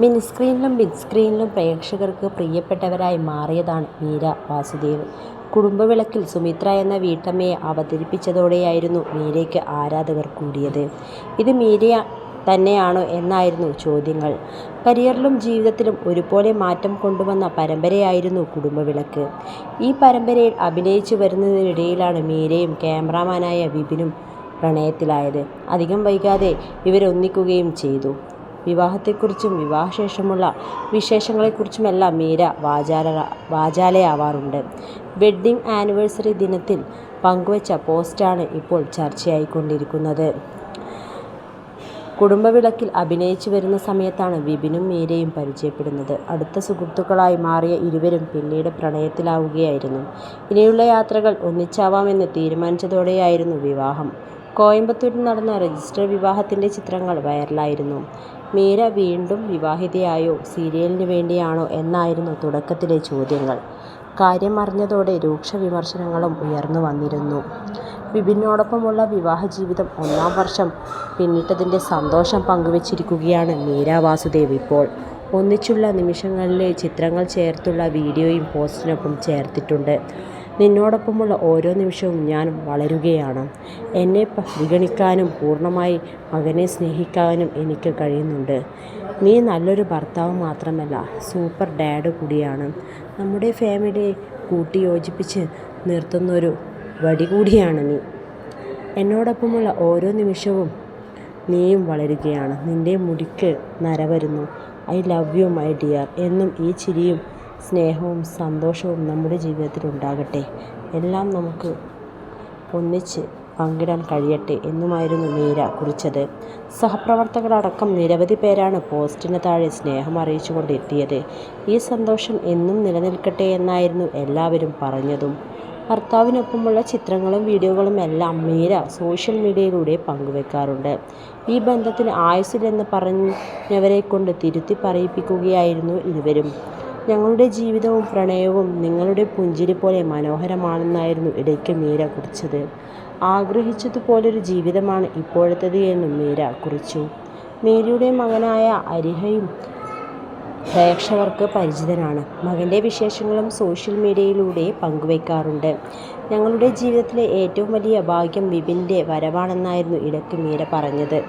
Mini സ്ക്രീനിലും big സ്ക്രീനിലും പ്രേക്ഷകർക്ക് പ്രിയപ്പെട്ടവരായി മാറിയതാണ് മീര വാസുദേവ്. കുടുംബവിളക്കിൽ സുമിത്ര എന്ന വീട്ടമ്മയെ അവതരിപ്പിച്ചതോടെയായിരുന്നു മീരയ്ക്ക് ആരാധകർ കൂടിയത്. ഇത് മീര തന്നെയാണോ എന്നായിരുന്നു ചോദ്യങ്ങൾ. കരിയറിലും ജീവിതത്തിലും ഒരുപോലെ മാറ്റം കൊണ്ടുവന്ന പരമ്പരയായിരുന്നു കുടുംബവിളക്ക്. ഈ പരമ്പരയിൽ അഭിനയിച്ചു വരുന്നതിനിടയിലാണ് മീരയും ക്യാമറാമാനായ വിപിനും പ്രണയത്തിലായത്. അധികം വൈകാതെ ഇവരൊന്നിക്കുകയും ചെയ്തു. വിവാഹത്തെക്കുറിച്ചും വിവാഹശേഷമുള്ള വിശേഷങ്ങളെക്കുറിച്ചുമെല്ലാം മീര വാചാല വാചാലയാവാറുണ്ട്. വെഡ്ഡിംഗ് ആനിവേഴ്സറി ദിനത്തിൽ പങ്കുവച്ച പോസ്റ്റാണ് ഇപ്പോൾ ചർച്ചയായിക്കൊണ്ടിരിക്കുന്നത്. കുടുംബവിളക്കിൽ അഭിനയിച്ചു വരുന്ന സമയത്താണ് വിപിനും മീരയും പരിചയപ്പെടുന്നത്. അടുത്ത സുഹൃത്തുക്കളായി മാറിയ ഇരുവരും പിന്നീട് പ്രണയത്തിലാവുകയായിരുന്നു. ഇനിയുള്ള യാത്രകൾ ഒന്നിച്ചാവാമെന്ന് തീരുമാനിച്ചതോടെയായിരുന്നു വിവാഹം. കോയമ്പത്തൂരിൽ നടന്ന രജിസ്റ്റർ വിവാഹത്തിന്റെ ചിത്രങ്ങൾ വൈറലായിരുന്നു. മീര വീണ്ടും വിവാഹിതയായോ സീരിയലിന് വേണ്ടിയാണോ എന്നായിരുന്നു തുടക്കത്തിലെ ചോദ്യങ്ങൾ. കാര്യമറിഞ്ഞതോടെ രൂക്ഷ വിമർശനങ്ങളും ഉയർന്നു വന്നിരുന്നു. വിപിനോടൊപ്പമുള്ള വിവാഹജീവിതം ഒന്നാം വർഷം പിന്നിട്ടതിന്റെ സന്തോഷം പങ്കുവച്ചിരിക്കുകയാണ് മീര വാസുദേവ് ഇപ്പോൾ. ഒന്നിച്ചുള്ള നിമിഷങ്ങളിലെ ചിത്രങ്ങൾ ചേർത്തുള്ള വീഡിയോയും പോസ്റ്റിനൊപ്പം ചേർത്തിട്ടുണ്ട്. നിന്നോടൊപ്പമുള്ള ഓരോ നിമിഷവും ഞാൻ വളരുകയാണ്. എന്നെ പരിഗണിക്കാനും പൂർണമായി മകനെ സ്നേഹിക്കാനും എനിക്ക് കഴിയുന്നുണ്ട്. നീ നല്ലൊരു ഭർത്താവ് മാത്രമല്ല സൂപ്പർ ഡാഡ് കൂടിയാണ്. നമ്മുടെ ഫാമിലിയെ കൂട്ടിയോജിപ്പിച്ച് നിർത്തുന്നൊരു വടി കൂടിയാണ് നീ. എന്നോടൊപ്പമുള്ള ഓരോ നിമിഷവും നീയും വളരുകയാണ്. നിന്റെ മുടിക്ക് നര വരുന്നു. I love you my dear. എന്നും ഈ ചിരിയും സ്നേഹവും സന്തോഷവും നമ്മുടെ ജീവിതത്തിൽ ഉണ്ടാകട്ടെ. എല്ലാം നമുക്ക് ഒന്നിച്ച് പങ്കിടാൻ കഴിയട്ടെ എന്നുമായിരുന്നു മീര കുറിച്ചത്. സഹപ്രവർത്തകരടക്കം നിരവധി പേരാണ് പോസ്റ്റിന് താഴെ സ്നേഹം അറിയിച്ചുകൊണ്ട് കൊണ്ടെത്തിയത് ഈ സന്തോഷം എന്നും നിലനിൽക്കട്ടെ എന്നായിരുന്നു എല്ലാവരും പറഞ്ഞതും. ഭർത്താവിനൊപ്പമുള്ള ചിത്രങ്ങളും വീഡിയോകളും എല്ലാം മീര സോഷ്യൽ മീഡിയയിലൂടെ പങ്കുവെക്കാറുണ്ട്. ഈ ബന്ധത്തിന് ആയുസ്സില്ലെന്ന് പറഞ്ഞവരെക്കൊണ്ട് തിരുത്തി പറയിപ്പിക്കുകയായിരുന്നു ഇരുവരും. ഞങ്ങളുടെ ജീവിതവും പ്രണയവും നിങ്ങളുടെ പുഞ്ചിരി പോലെ മനോഹരമാണെന്നായിരുന്നു ഇടയ്ക്ക് മീര കുറിച്ചത്. ആഗ്രഹിച്ചതുപോലൊരു ജീവിതമാണ് ഇപ്പോഴത്തേത് എന്നും മീര കുറിച്ചു. മീരയുടെ മകനായ അരിഹയും പ്രേക്ഷകർക്ക് പരിചിതനാണ്. മകന്റെ വിശേഷങ്ങളും സോഷ്യൽ മീഡിയയിലൂടെ പങ്കുവയ്ക്കാറുണ്ട് ഞങ്ങളുടെ ജീവിതത്തിലെ ഏറ്റവും വലിയ ഭാഗ്യം വിപിന്റെ വരവാണെന്നായിരുന്നു ഇടയ്ക്ക് മീര പറഞ്ഞത്.